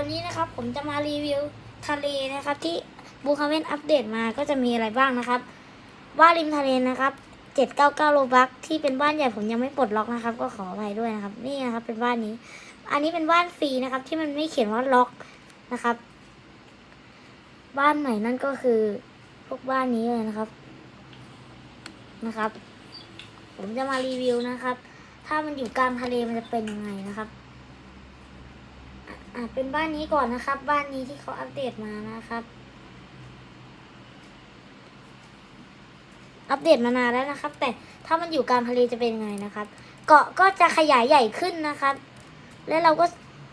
วันนี้นะครับผมจะมารีวิวทะเลนะครับ ที่บูคาเวนอัปเดตมาก็จะมีอะไรบ้างนะครับบ้านริมทะเลนะครับ799โลบักที่เป็นบ้านใหญ่ผมยังไม่ปลดล็อกนะครับ ก็ขออภัยด้วยนะครับ นี่นะครับ เป็นบ้านนี้ อันนี้เป็นบ้านฟรีนะครับ ที่มันไม่เขียนว่าล็อกนะครับ บ้านใหม่นั่นก็คือพวกบ้านนี้เลยนะครับนะครับ ผมจะมารีวิวนะครับ ถ้ามันอยู่กลางทะเลมันจะเป็นยังไงนะครับ อะเป็นบ้านนี้ก่อนนะครับ บ้านนี้ที่เขาอัปเดตมานะครับ อัปเดตมานานแล้วนะครับ แต่ถ้ามันอยู่กลางทะเลจะเป็นไงนะครับ เกาะก็จะขยายใหญ่ขึ้นนะครับ และเราก็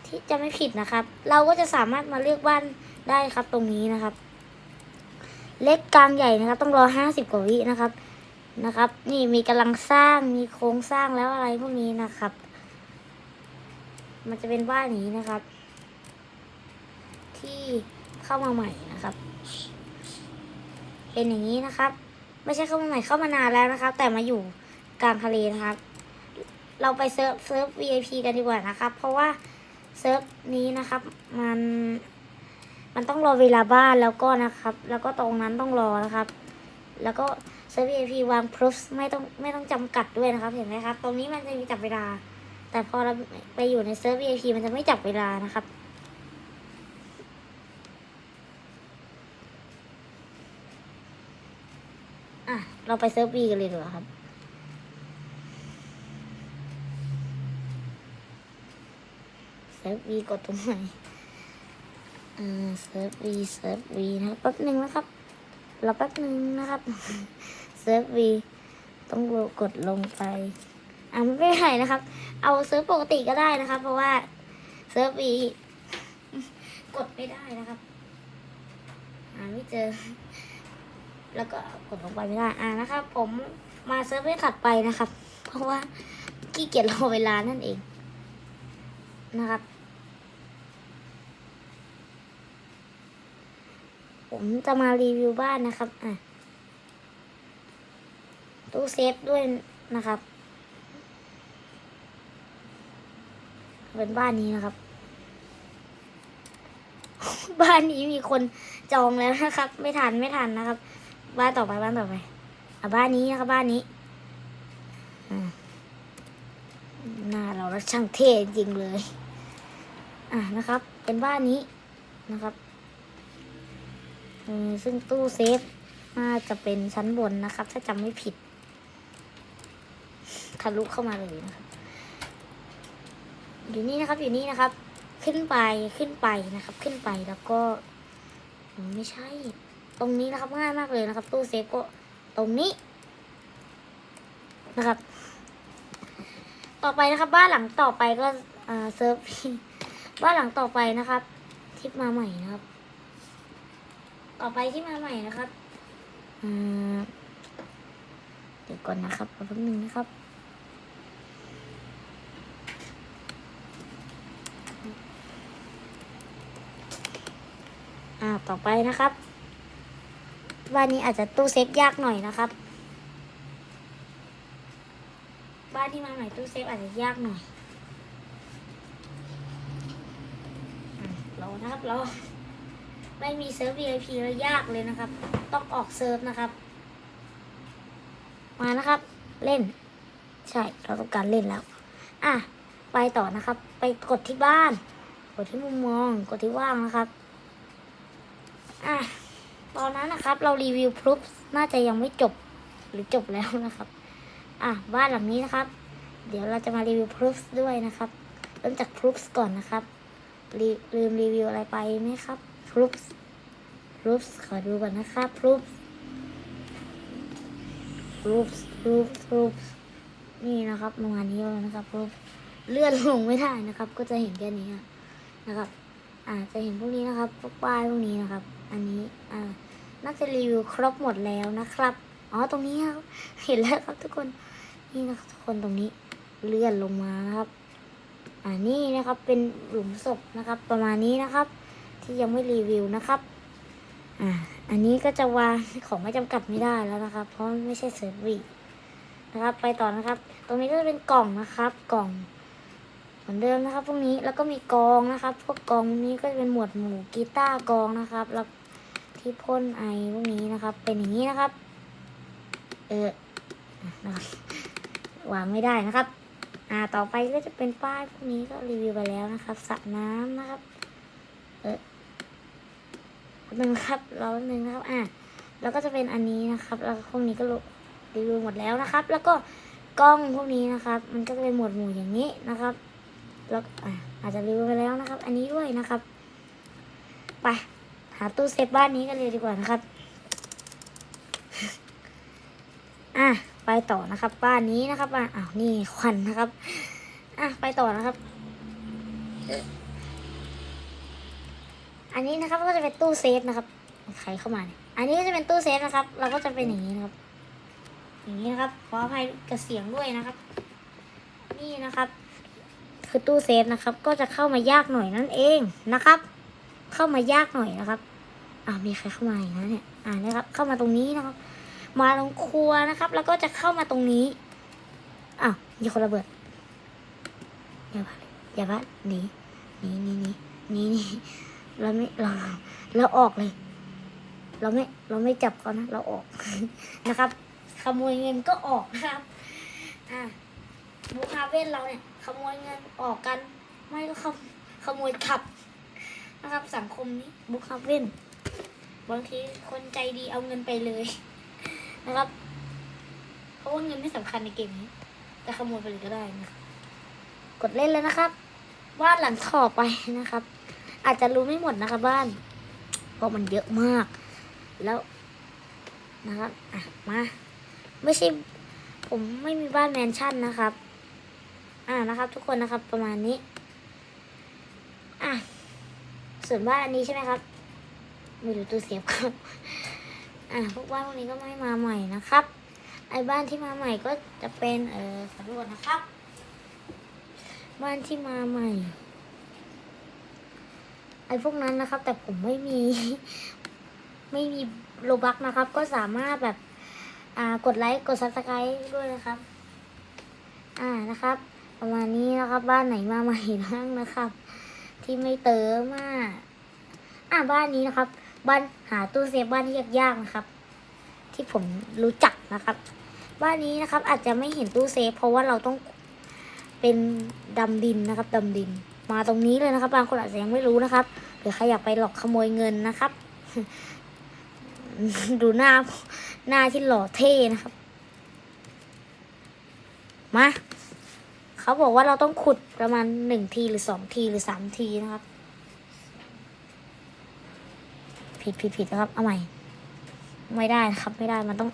ที่จะไม่ผิดนะครับ เราก็จะสามารถมาเลือกบ้านได้ครับตรงนี้นะครับ เล็กกลางใหญ่นะครับ ต้องรอห้าสิบกว่าวินะครับนะครับ นี่มีกำลังสร้างมีโครงสร้างแล้วอะไรพวกนี้นะครับ มันจะเป็นบ้านนี้นะครับ ที่เข้ามาใหม่นะครับ เป็นอย่างนี้นะครับ ไม่ใช่เข้ามาใหม่เข้ามานานแล้วนะครับ แต่มาอยู่กลางทะเลนะครับ เราไปเซิร์ฟเซิร์ฟ VIP กันดีกว่านะครับ เพราะว่าเซิร์ฟนี้นะครับ มันมันต้องรอเวลาบ้านแล้วก็นะครับ แล้วก็ตรงนั้นต้องรอนะครับ แล้วก็เซิร์ฟ VIP วางพรูฟไม่ต้องไม่ต้องจำกัดด้วยนะครับ เห็นไหมครับ ตรงนี้มันจะมีจับเวลา แต่พอเราไปอยู่ในเซิร์ฟ VIP มันจะไม่จับเวลานะครับ เราไปเซิร์ฟ B กันเลยดีกว่าครับ เซิร์ฟ B กดตรงไหนอ่าเซิร์ฟ B เซิร์ฟ B นะแป๊บหนึ่งนะครับรอแป๊บหนึ่งนะครับ เซิร์ฟ B ต้องกดลงไป อ่าไม่เป็นไรนะครับ เอาเซิร์ฟปกติก็ได้นะครับ เพราะว่าเซิร์ฟ B กดไม่ได้นะครับอ่าไม่เจอ แล้วก็กดลงไปไม่ได้อ่านะครับ ผมมาเซิร์ฟเวอร์ถัดไปนะครับ เพราะว่าขี้เกียจรอเวลานั่นเอง นะครับ ผมจะมารีวิวบ้านนะครับอะตู้เซฟด้วยนะครับ เป็นบ้านนี้นะครับ บ้านนี้มีคนจองแล้วนะครับ ไม่ทันไม่ทันนะครับ บ้านต่อไปบ้านต่อไปอะบ้านนี้นะครับบ้านนี้อ่าหน้าเราแล้วช่างเท่จริงเลย อะนะครับ เป็นบ้านนี้นะครับอืมซึ่งตู้เซฟน่าจะเป็นชั้นบนนะครับ ถ้าจำไม่ผิดทะลุเข้ามาเลยนะครับ อยู่นี่นะครับอยู่นี่นะครับ ขึ้นไปขึ้นไปนะครับ ขึ้นไปแล้วก็ไม่ใช่ ตรงนี้นะครับง่ายมากเลยนะครับ ตู้เซฟก็ตรงนี้นะครับ ต่อไปนะครับ บ้านหลังต่อไปก็เซิร์ฟบ้านหลังต่อไปนะครับ ทิปมาใหม่นะครับ ต่อไปที่มาใหม่นะครับอเดี๋ยวก่อนนะครับแป๊บนึงนะครับอ่าต่อไปนะครับ บ้านนี้อาจจะตู้เซฟยากหน่อยนะครับ บ้านที่มาใหม่ตู้เซฟอาจจะยากหน่อยรอนะครับรอไม่มีเซิร์ฟ VIP แล้วยากเลยนะครับ ต้องออกเซิร์ฟนะครับ มานะครับ เล่น ใช่เราต้องการเล่นแล้ว อะไปต่อนะครับ ไปกดที่บ้าน กดที่มุมมอง กดที่ว่างนะครับ อะ ตอนนั้นนะครับ เรารีวิวพรูฟน่าจะยังไม่จบหรือจบแล้วนะครับ อะบ้านหลังนี้นะครับ เดี๋ยวเราจะมารีวิวพรูฟด้วยนะครับ เริ่มจากพรูฟก่อนนะครับลืมรีวิวอะไรไปไหมครับพรูฟพรูฟขอดูก่อนนะครับพรูฟพรูฟพรูฟพรูฟนี่นะครับประมาณนี้เลยนะครับพรูฟเลื่อนลงไม่ได้นะครับ ก็จะเห็นแค่นี้นะครับอ่าจะเห็นพวกนี้นะครับ พวกป้ายพวกนี้นะครับ อันนี้ อ่า น่าจะรีวิวครบหมดแล้วนะครับ อ๋อตรงนี้ครับ เห็นแล้วครับทุกคน นี่นะครับทุกคนตรงนี้เลื่อนลงมานะครับ อ่านี่นะครับเป็นหลุมศพนะครับ ประมาณนี้นะครับ ที่ยังไม่รีวิวนะครับ อ่า อันนี้ก็จะวางของไม่จำกัดไม่ได้แล้วนะครับ เพราะไม่ใช่เซิร์ฟวีนะครับ ไปต่อนะครับ ตรงนี้ก็จะเป็นกล่องนะครับ กล่องเหมือนเดิมนะครับ พวกนี้แล้วก็มีกองนะครับ พวกกองนี้ก็จะเป็นหมวดหมู่กีตาร์กองนะครับ แล้ว ที่พ่นไอพวกนี้นะครับ เป็นอย่างนี้นะครับ เออนะครับวางไม่ได้นะครับ อ่าต่อไปก็จะเป็นป้ายพวกนี้ก็รีวิวไปแล้วนะครับสระน้ำนะครับ เออหนึ่งครับเราหนึ่งนะครับ อ่าแล้วก็จะเป็นอันนี้นะครับ แล้วก็พวกนี้ก็รีวิวหมดแล้วนะครับ แล้วก็กล้องพวกนี้นะครับ มันก็จะเป็นหมวดหมู่อย่างนี้นะครับ แล้วอะอาจจะรีวิวไปแล้วนะครับ อันนี้ด้วยนะครับ ไป หาตู้เซฟบ้านนี้กันเลยดีกว่านะครับ อะไปต่อนะครับ บ้านนี้นะครับอะอ้าวนี่ควันนะครับ อะไปต่อนะครับ อันนี้นะครับก็จะเป็นตู้เซฟนะครับใครเข้ามาเนี่ยอันนี้ก็จะเป็นตู้เซฟนะครับ เราก็จะเป็นอย่างนี้นะครับ อย่างนี้นะครับ ขออภัยกับเสียงด้วยนะครับ นี่นะครับ คือตู้เซฟนะครับ ก็จะเข้ามายากหน่อยนั่นเองนะครับ เข้ามายากหน่อยนะครับ อ่ามีใครเข้ามาอีกนะเนี่ย อ่านะครับ เข้ามาตรงนี้นะครับ มาตรงครัวนะครับ แล้วก็จะเข้ามาตรงนี้ อ้าวมีคนระเบิด อย่าพัดอย่าพัดหนีหนีหนีหนีหนีหนีเราไม่เราเราออกเลย เราไม่เราไม่จับเขานะเราออกนะครับ ขโมยเงินก็ออกนะครับ อ่าบูคาเว่นเราเนี่ย ขโมยเงินออกกัน ไม่ก็ขขโมยขับ นะครับ สังคมนี้บูคาเว่นบางทีคนใจดีเอาเงินไปเลย นะครับเพราะว่าเงินไม่สำคัญในเกมนี้แต่ขโมยไปเลยก็ได้นะครับกดเล่นเลยนะครับ วาดหลังต่อไปนะครับ อาจจะรู้ไม่หมดนะครับบ้านเพราะมันเยอะมาก แล้วนะครับอะมาไม่ใช่ผมไม่มีบ้านแมนชั่นนะครับ อ่านะครับ ทุกคนนะครับประมาณนี้ ส่วนบ้านอันนี้ใช่ไหมครับไม่รู้ตัวเสียบครับ อะพวกบ้านพวกนี้ก็ไม่มาใหม่นะครับ ไอ้บ้านที่มาใหม่ก็จะเป็นเออสำรวจนะครับ บ้านที่มาใหม่ ไอ้พวกนั้นนะครับ แต่ผมไม่มี ไม่มีโลบักนะครับ ก็สามารถแบบอ่ากดไลค์กดซับสไครต์ด้วยนะครับ อ่านะครับ ประมาณนี้นะครับ บ้านไหนมาใหม่บ้างนะครับ ที่ไม่เติมอะอ่าบ้านนี้นะครับ บ้านหาตู้เซฟบ้านที่ยากๆนะครับ ที่ผมรู้จักนะครับ บ้านนี้นะครับอาจจะไม่เห็นตู้เซฟเพราะว่าเราต้องเป็นดำดินนะครับดำดิน มาตรงนี้เลยนะครับ บางคนอาจจะยังไม่รู้นะครับหรือใครอยากไปหลอกขโมยเงินนะครับ ดูหน้าหน้าที่หล่อเท่นะครับ มา เขาบอกว่าเราต้องขุดประมาณหนึ่งทีหรือสองทีหรือสามทีนะครับ ผิดผิดผิดนะครับ เอาใหม่ ไม่ได้นะครับ ไม่ได้มันต้อง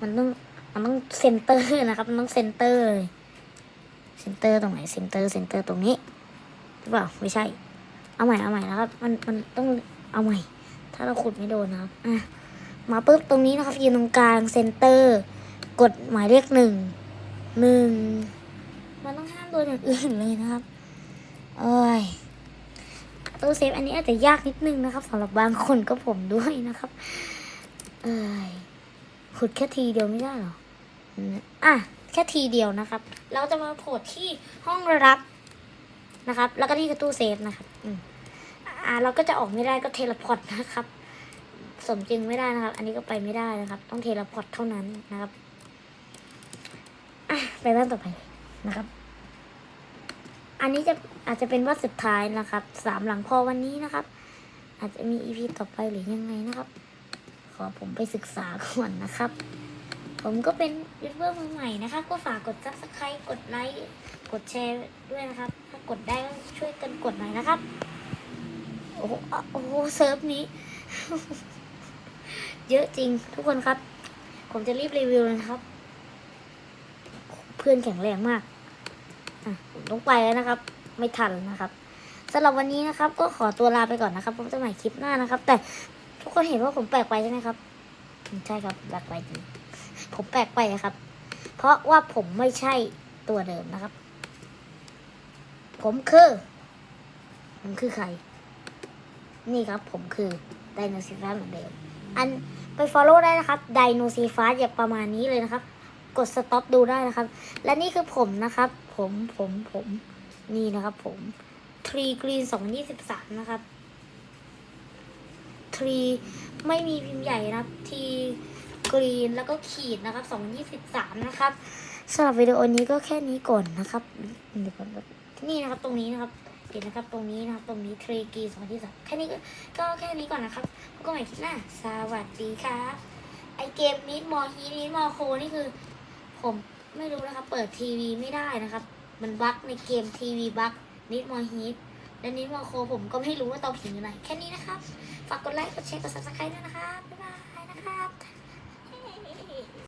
มันต้องมันต้องเซนเตอร์นะครับ มันต้องเซนเตอร์เลยเซนเตอร์ตรงไหนเซนเตอร์เซนเตอร์ตรงนี้หรือเปล่าไม่ใช่ เอาใหม่เอาใหม่นะครับ มันมันต้องเอาใหม่ ถ้าเราขุดไม่โดนนะครับอะมาปุ๊บตรงนี้นะครับยืนตรงกลางเซนเตอร์ กดหมายเลขหนึ่ง หนึ่งมันต้องห้ามโดนอย่างอื่นเลยนะครับ เอ้ยตู้เซฟอันนี้อาจจะยากนิดนึงนะครับสำหรับบางคนก็ผมด้วยนะครับ เอ้ยขุดแค่ทีเดียวไม่ได้หรออะแค่ทีเดียวนะครับ เราจะมาโผล่ที่ห้องรับนะครับ แล้วก็นี่คือตู้เซฟนะครับอืมอ่าเราก็จะออกไม่ได้ก็เทเลพอร์ตนะครับ สมจริงไม่ได้นะครับ อันนี้ก็ไปไม่ได้นะครับ ต้องเทเลพอร์ตเท่านั้นนะครับ ไปบ้านต่อไปนะครับ อันนี้จะอาจจะเป็นว่าสุดท้ายนะครับ สามหลังพอวันนี้นะครับ อาจจะมีอีพีต่อไปหรือยังไงนะครับ ขอผมไปศึกษาก่อนนะครับ ผมก็เป็นยูทูบเบอร์มือใหม่นะครับก็ฝากกด subscribe กดไลค์กดแชร์ด้วยนะครับ ถ้ากดได้ก็ช่วยกันกดหน่อยนะครับ โอ้โหอะโอ้โหเซิร์ฟนี้ เยอะจริงทุกคนครับ ผมจะรีบรีวิวนะครับ เพื่อนแข็งแรงมากอะผมต้องไปแล้วนะครับ ไม่ทันนะครับสำหรับวันนี้นะครับ ก็ขอตัวลาไปก่อนนะครับพบกันใหม่คลิปหน้านะครับ แต่ทุกคนเห็นว่าผมแปลกไปใช่ไหมครับใช่ครับแปลกไปจริงผมแปลกไปครับ เพราะว่าผมไม่ใช่ตัวเดิมนะครับ ผมคือ ผมคือใคร นี่ครับ ผมคือไดโนเสาร์เหมือนเดิม อันไป follow ได้นะครับไดโนเสาร์อย่าประมาณนี้เลยนะครับ กดสต็อปดูได้นะครับ และนี่คือผมนะครับ ผมผมผมนี่นะครับ ผมทรีกรีนสองยี่สิบสามนะครับทรีไม่มีพิมพ์ใหญ่นะครับทีกรีนแล้วก็ขีดนะครับสองยี่สิบสามนะครับสำหรับวิดีโอนี้ก็แค่นี้ก่อนนะครับเดี๋ยวก่อนนี่นะครับตรงนี้นะครับเห็นนะครับตรงนี้นะครับตรงนี้ทรีกรีนสองยี่สิบแค่นี้ก็ก็แค่นี้ก่อนนะครับพบกันใหม่คลิปหน้าสวัสดีครับไอเกมนิดมอฮีนิดมอโคนี่คือ ผมไม่รู้นะครับ เปิดทีวีไม่ได้นะครับ มันบั๊กในเกมทีวีบั๊กนิดมอฮีทและนิดมอโคผมก็ไม่รู้ว่าเตาผิงอยู่ไหน แค่นี้นะครับ ฝากกดไลค์ กดแชร์ กดซับสไครต์ด้วยนะครับ บ๊ายบาย